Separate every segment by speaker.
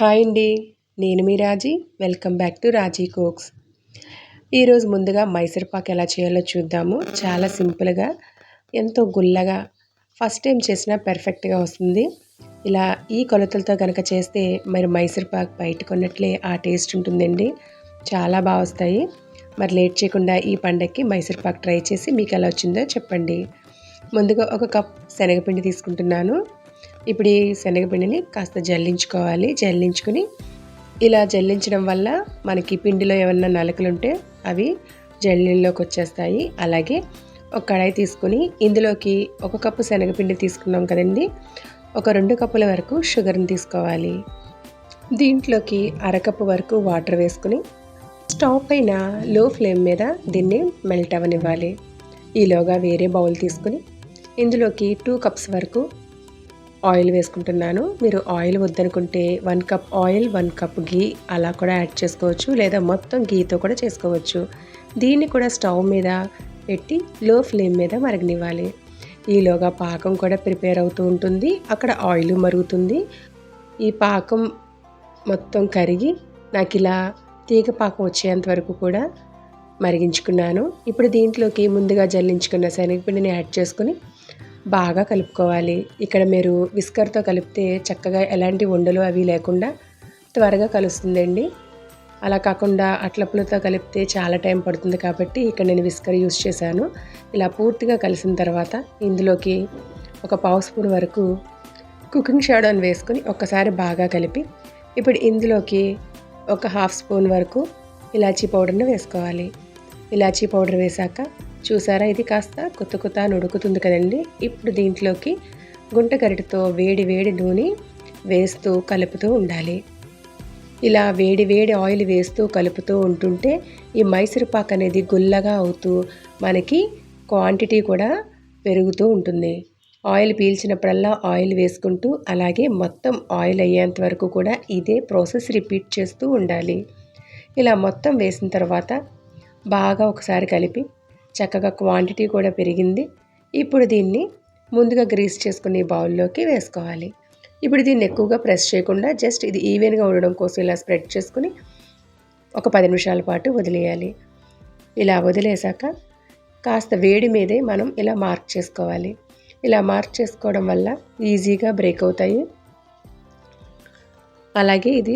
Speaker 1: Hi అండి నేను మీ Raji. Welcome back to Raji cooks. ఈరోజు ముందుగా మైసూర్ పాక్ ఎలా చేయాలో చూద్దాము. చాలా సింపుల్గా ఎంతో గుల్లగా ఫస్ట్ టైం చేసినా పర్ఫెక్ట్గా వస్తుంది. ఇలా ఈ కొలతలతో కనుక చేస్తే మరి మైసూర్ పాక్ బయట కొన్నట్లే ఆ టేస్ట్ ఉంటుందండి. చాలా బాగా వస్తాయి. మరి లేట్ చేయకుండా ఈ పండగకి మైసూర్ పాక్ ట్రై చేసి మీకు ఎలా వచ్చిందో చెప్పండి. ముందుగా ఒక కప్ శనగపిండి తీసుకుంటున్నాను. ఇప్పుడు ఈ శనగపిండిని కాస్త జల్లించుకోవాలి. జల్లించుకుని ఇలా జల్లించడం వల్ల మనకి పిండిలో ఏమన్నా నలకలు ఉంటే అవి జల్లీల్లోకి వచ్చేస్తాయి. అలాగే ఒక కడాయి తీసుకుని ఇందులోకి ఒక కప్పు శనగపిండి తీసుకున్నాం కదండి. ఒక రెండు కప్పుల వరకు షుగర్ని తీసుకోవాలి. దీంట్లోకి అరకప్పు వరకు వాటర్ వేసుకుని స్టవ్ పైన లో ఫ్లేమ్ మీద దీన్ని మెల్ట్ అవ్వనివ్వాలి. ఈలోగా వేరే బౌల్ తీసుకుని ఇందులోకి టూ కప్స్ వరకు ఆయిల్ వేసుకుంటున్నాను. మీరు ఆయిల్ వద్దనుకుంటే one cup oil one cup ghee అలా కూడా యాడ్ చేసుకోవచ్చు. లేదా మొత్తం గీతో కూడా చేసుకోవచ్చు. దీన్ని కూడా స్టవ్ మీద పెట్టి లో ఫ్లేమ్ మీద మరగనివ్వాలి. ఈలోగా పాకం కూడా ప్రిపేర్ అవుతూ ఉంటుంది. అక్కడ ఆయిల్ మరుగుతుంది. ఈ పాకం మొత్తం కరిగి నాకు ఇలా తీగ పాకం వచ్చేంత వరకు కూడా మరిగించుకున్నాను. ఇప్పుడు దీంట్లోకి ముందుగా జల్లించుకున్న శనగపిండిని యాడ్ చేసుకుని బాగా కలుపుకోవాలి. ఇక్కడ మీరు విస్కర్తో కలిపితే చక్కగా ఎలాంటి ఉండలు అవి లేకుండా త్వరగా కలుస్తుందండి. అలా కాకుండా అట్లప్పులతో కలిపితే చాలా టైం పడుతుంది కాబట్టి ఇక్కడ నేను విస్కర్ యూస్ చేశాను. ఇలా పూర్తిగా కలిసిన తర్వాత ఇందులోకి ఒక పావు స్పూన్ వరకు కుకింగ్ షాడోని వేసుకొని ఒక్కసారి బాగా కలిపి ఇప్పుడు ఇందులోకి ఒక హాఫ్ స్పూన్ వరకు ఇలాచీ పౌడర్ని వేసుకోవాలి. ఇలాచీ పౌడర్ వేశాక చూసారా? ఇది కాస్త కొత్త కొత్త ఉడుకుతుంది కదండి. ఇప్పుడు దీంట్లోకి గుంట గరిటతో వేడి వేడి నూనె వేస్తూ కలుపుతూ ఉండాలి. ఇలా వేడి వేడి ఆయిల్ వేస్తూ కలుపుతూ ఉంటుంటే ఈ మైసూరుపాక్ అనేది గుల్లగా అవుతూ మనకి క్వాంటిటీ కూడా పెరుగుతూ ఉంటుంది. ఆయిల్ పీల్చినప్పుడల్లా ఆయిల్ వేసుకుంటూ అలాగే మొత్తం ఆయిల్ అయ్యేంత వరకు కూడా ఇదే ప్రాసెస్ రిపీట్ చేస్తూ ఉండాలి. ఇలా మొత్తం వేసిన తర్వాత బాగా ఒకసారి కలిపి చక్కగా క్వాంటిటీ కూడా పెరిగింది. ఇప్పుడు దీన్ని ముందుగా గ్రీస్ చేసుకుని బౌల్లోకి వేసుకోవాలి. ఇప్పుడు దీన్ని ఎక్కువగా ప్రెస్ చేయకుండా జస్ట్ ఇది ఈవెన్గా ఉండడం కోసం ఇలా స్ప్రెడ్ చేసుకుని ఒక పది నిమిషాల పాటు వదిలేయాలి. ఇలా వదిలేసాక కాస్త వేడి మీదే మనం ఇలా మార్క్ చేసుకోవాలి. ఇలా మార్క్ చేసుకోవడం వల్ల ఈజీగా బ్రేక్ అవుతాయి. అలాగే ఇది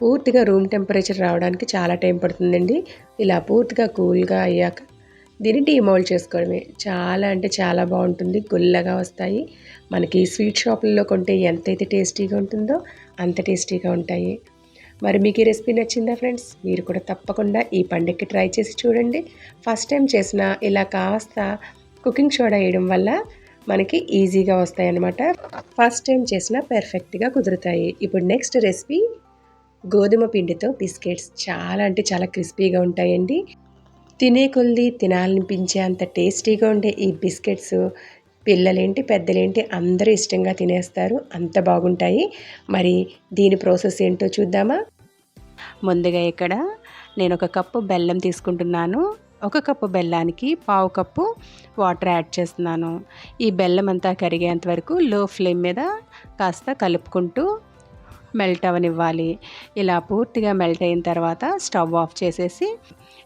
Speaker 1: పూర్తిగా రూమ్ టెంపరేచర్ రావడానికి చాలా టైం పడుతుందండి. ఇలా పూర్తిగా కూల్గా అయ్యాక దీన్ని డీమోల్డ్ చేసుకోవడమే. చాలా అంటే చాలా బాగుంటుంది. గుల్లగా వస్తాయి. మనకి స్వీట్ షాపుల్లో కొంటే ఎంతైతే టేస్టీగా ఉంటుందో అంత టేస్టీగా ఉంటాయి. మరి మీకు ఈ రెసిపీ నచ్చిందా ఫ్రెండ్స్ మీరు కూడా తప్పకుండా ఈ పండుగకి ట్రై చేసి చూడండి. ఫస్ట్ టైం చేసిన ఇలా కాస్త కుకింగ్ సోడా వేయడం వల్ల మనకి ఈజీగా వస్తాయి అన్నమాట ఫస్ట్ టైం చేసిన పర్ఫెక్ట్గా కుదురుతాయి. ఇప్పుడు నెక్స్ట్ రెసిపీ గోధుమ పిండితో బిస్కెట్స్ చాలా అంటే చాలా క్రిస్పీగా ఉంటాయండి. తినే కొద్ది తినాలనిపించే అంత టేస్టీగా ఉండే ఈ బిస్కెట్స్ పిల్లలేంటి పెద్దలేంటి అందరూ ఇష్టంగా తినేస్తారు. అంత బాగుంటాయి. మరి దీని ప్రాసెస్ ఏంటో చూద్దామా? ముందుగా ఇక్కడ నేను ఒక కప్పు బెల్లం తీసుకుంటున్నాను. ఒక కప్పు బెల్లానికి పావు కప్పు వాటర్ యాడ్ చేస్తున్నాను. ఈ బెల్లం అంతా కరిగేంత వరకు లో ఫ్లేమ్ మీద కాస్త కలుపుకుంటూ మెల్ట్ అవనివ్వాలి. ఇలా పూర్తిగా మెల్ట్ అయిన తర్వాత స్టవ్ ఆఫ్ చేసేసి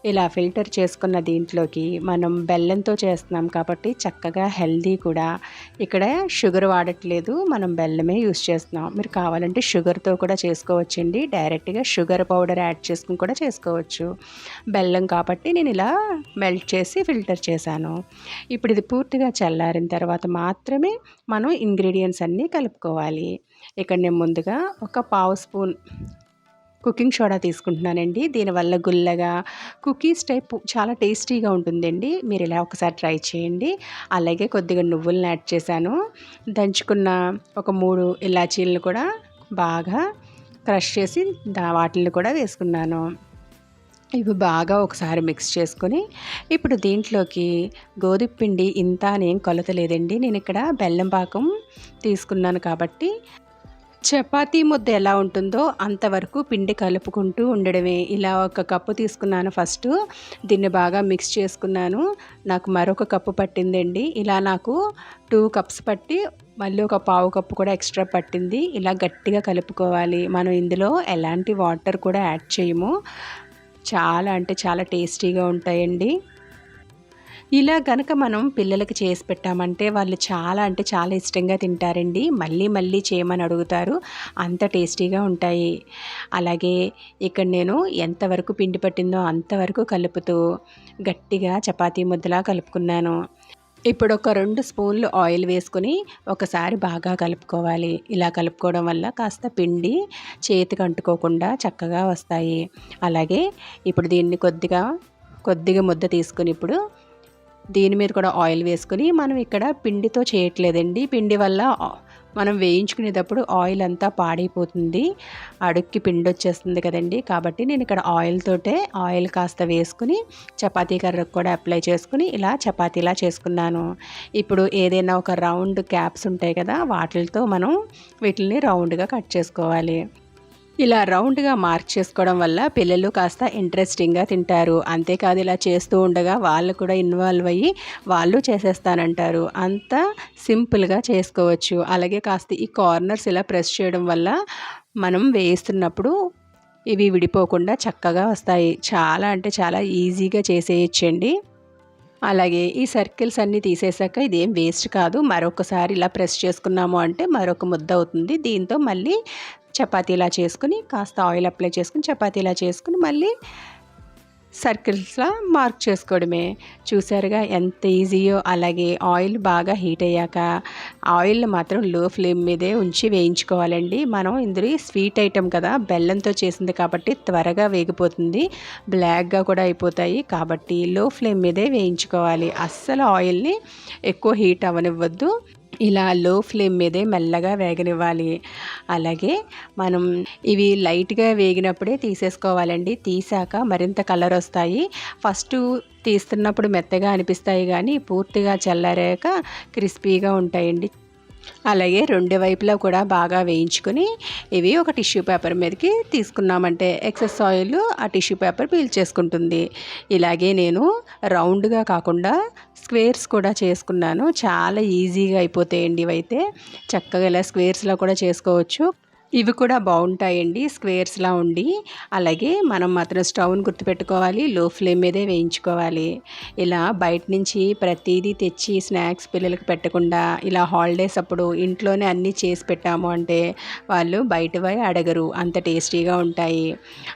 Speaker 1: ఇలా ఫిల్టర్ చేసుకున్న దీంట్లోకి మనం బెల్లంతో చేస్తున్నాం కాబట్టి చక్కగా హెల్దీ కూడా. ఇక్కడ షుగర్ వాడట్లేదు మనం బెల్లమే యూస్ చేస్తున్నాం. మీరు కావాలంటే షుగర్తో కూడా చేసుకోవచ్చండి. డైరెక్ట్గా షుగర్ పౌడర్ యాడ్ చేసుకుని కూడా చేసుకోవచ్చు. బెల్లం కాబట్టి నేను ఇలా మెల్ట్ చేసి ఫిల్టర్ చేశాను. ఇప్పుడు ఇది పూర్తిగా చల్లారిన తర్వాత మాత్రమే మనం ఇంగ్రీడియంట్స్ అన్నీ కలుపుకోవాలి. ఇక్కడ నేను ముందుగా ఒక పావు స్పూన్ కుకింగ్ సోడా తీసుకుంటున్నానండి. దీనివల్ల గుల్లగా కుకీస్ టైప్ చాలా టేస్టీగా ఉంటుందండి. మీరు ఇలా ఒకసారి ట్రై చేయండి. అలాగే కొద్దిగా నువ్వులను యాడ్ చేశాను. దంచుకున్న ఒక మూడు ఇలాచీలను కూడా బాగా క్రష్ చేసి దా వాటిని కూడా వేసుకున్నాను. ఇవి బాగా ఒకసారి మిక్స్ చేసుకొని ఇప్పుడు దీంట్లోకి గోధుమ పిండి ఇంత నేను కొలత లేదండి నేను ఇక్కడ బెల్లం పాకం తీసుకున్నాను కాబట్టి
Speaker 2: చపాతీ ముద్ద ఎలా ఉంటుందో అంతవరకు పిండి కలుపుకుంటూ ఉండడమే. ఇలా ఒక కప్పు తీసుకున్నాను ఫస్ట్. దీన్ని బాగా మిక్స్ చేసుకున్నాను. నాకు మరొక కప్పు పట్టిందండి. ఇలా నాకు టూ కప్స్ పట్టి మళ్ళీ ఒక పావు కప్పు కూడా ఎక్స్ట్రా పట్టింది. ఇలా గట్టిగా కలుపుకోవాలి. మనం ఇందులో ఎలాంటి వాటర్ కూడా యాడ్ చేయము. చాలా అంటే చాలా టేస్టీగా ఉంటాయండి. ఇలా కనుక మనం పిల్లలకి చేసి పెట్టామంటే వాళ్ళు చాలా అంటే చాలా ఇష్టంగా తింటారండి. మళ్ళీ మళ్ళీ చేయమని అడుగుతారు. అంత టేస్టీగా ఉంటాయి. అలాగే ఇక్కడ నేను ఎంతవరకు పిండి పట్టిందో అంతవరకు కలుపుతూ గట్టిగా చపాతీ ముద్దలా కలుపుకున్నాను. ఇప్పుడు ఒక రెండు స్పూన్లు ఆయిల్ వేసుకొని ఒకసారి బాగా కలుపుకోవాలి. ఇలా కలుపుకోవడం వల్ల కాస్త పిండి చేతికి అంటుకోకుండా చక్కగా వస్తాయి. అలాగే ఇప్పుడు దీన్ని కొద్దిగా కొద్దిగా ముద్ద తీసుకుని ఇప్పుడు దీని మీద కూడా ఆయిల్ వేసుకొని మనం ఇక్కడ పిండితో చేయట్లేదండి. పిండి వల్ల మనం వేయించుకునేటప్పుడు ఆయిల్ అంతా పాడైపోతుంది. అడుక్కి పిండి వచ్చేస్తుంది కదండి. కాబట్టి నేను ఇక్కడ ఆయిల్ తోటే ఆయిల్ కాస్త వేసుకుని చపాతీ కర్రకు కూడా అప్లై చేసుకుని ఇలా చపాతీలా చేసుకున్నాను. ఇప్పుడు ఏదైనా ఒక రౌండ్ క్యాప్స్ ఉంటాయి కదా వాటితో మనం వీటిని రౌండ్గా కట్ చేసుకోవాలి. ఇలా రౌండ్గా మార్క్ చేసుకోవడం వల్ల పిల్లలు కాస్త ఇంట్రెస్టింగ్గా తింటారు. అంతేకాదు ఇలా చేస్తూ ఉండగా వాళ్ళు కూడా ఇన్వాల్వ్ అయ్యి వాళ్ళు చేసేస్తానంటారు. అంత సింపుల్గా చేసుకోవచ్చు. అలాగే కాస్త ఈ కార్నర్స్ ఇలా ప్రెస్ చేయడం వల్ల మనం వేస్తున్నప్పుడు ఇవి విడిపోకుండా చక్కగా వస్తాయి. చాలా అంటే చాలా ఈజీగా చేసేయచ్చండి. అలాగే ఈ సర్కిల్స్ అన్నీ తీసేసాక ఇదేం వేస్ట్ కాదు. మరొకసారి ఇలా ప్రెస్ చేసుకున్నాము అంటే మరొక ముద్ద అవుతుంది. దీంతో మళ్ళీ చపాతీలా చేసుకుని కాస్త ఆయిల్ అప్లై చేసుకుని చపాతీలా చేసుకుని మళ్ళీ సర్కిల్స్లా మార్క్ చేసుకోవడమే. చూసారుగా ఎంత ఈజీయో? అలాగే ఆయిల్ బాగా హీట్ అయ్యాక ఆయిల్ మాత్రం లో ఫ్లేమ్ మీదే ఉంచి వేయించుకోవాలండి. మనం ఇందులో స్వీట్ ఐటెం కదా బెల్లంతో చేసింది కాబట్టి త్వరగా వేగిపోతుంది బ్లాక్గా కూడా అయిపోతాయి కాబట్టి లో ఫ్లేమ్ మీదే వేయించుకోవాలి. అస్సలు ఆయిల్ని ఎక్కువ హీట్ అవ్వనివ్వద్దు. ఇలా లో ఫ్లేమ్ మీదే మెల్లగా వేగనివ్వాలి. అలాగే మనం ఇవి లైట్గా వేగినప్పుడే తీసేసుకోవాలండి. తీసాక మరింత కలర్ వస్తాయి. ఫస్ట్ తీస్తున్నప్పుడు మెత్తగా అనిపిస్తాయి కానీ పూర్తిగా చల్లారాక క్రిస్పీగా ఉంటాయండి. అలాగే రెండు వైపులా కూడా బాగా వేయించుకొని ఇవి ఒక టిష్యూ పేపర్ మీదకి తీసుకున్నామంటే ఎక్సెస్ ఆయిల్ ఆ టిష్యూ పేపర్ పీల్చేసుకుంటుంది ఇలాగే నేను రౌండ్గా కాకుండా స్క్వేర్స్ కూడా చేసుకున్నాను. చాలా ఈజీగా అయిపోతాయండి ఇవైతే. చక్కగా ఇలా స్క్వేర్స్లో కూడా చేసుకోవచ్చు. ఇవి కూడా బాగుంటాయండి స్క్వేర్స్లా ఉండి. అలాగే మనం మాత్రం స్టవ్ని గుర్తుపెట్టుకోవాలి లో ఫ్లేమ్ మీదే వేయించుకోవాలి. ఇలా బయట నుంచి ప్రతిదీ తెచ్చి స్నాక్స్ పిల్లలకు పెట్టకుండా ఇలా హాలిడేస్ అప్పుడు ఇంట్లోనే అన్నీ చేసి పెట్టాము అంటే వాళ్ళు బయటవై అడగరు అంత టేస్టీగా ఉంటాయి.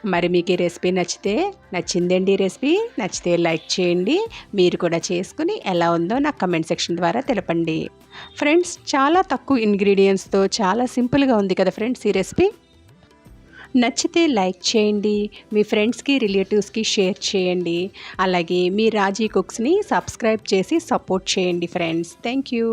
Speaker 2: మరి మీకు ఈ రెసిపీ నచ్చితే నచ్చిందండి రెసిపీ నచ్చితే లైక్ చేయండి. మీరు కూడా చేసుకుని ఎలా ఉందో నాకు కమెంట్ సెక్షన్ ద్వారా తెలపండి. ఫ్రెండ్స్ చాలా తక్కువ ఇంగ్రీడియంట్స్తో చాలా సింపుల్గా ఉంది కదా ఫ్రెండ్స్. ఫ్రెండ్స్ ఈ రెసిపీ? నచ్చితే లైక్ చేయండి మీ ఫ్రెండ్స్కి రిలేటివ్స్కి షేర్ చేయండి. అలాగే మీ రాజీ కుక్స్ని సబ్స్క్రైబ్ చేసి సపోర్ట్ చేయండి ఫ్రెండ్స్. Thank you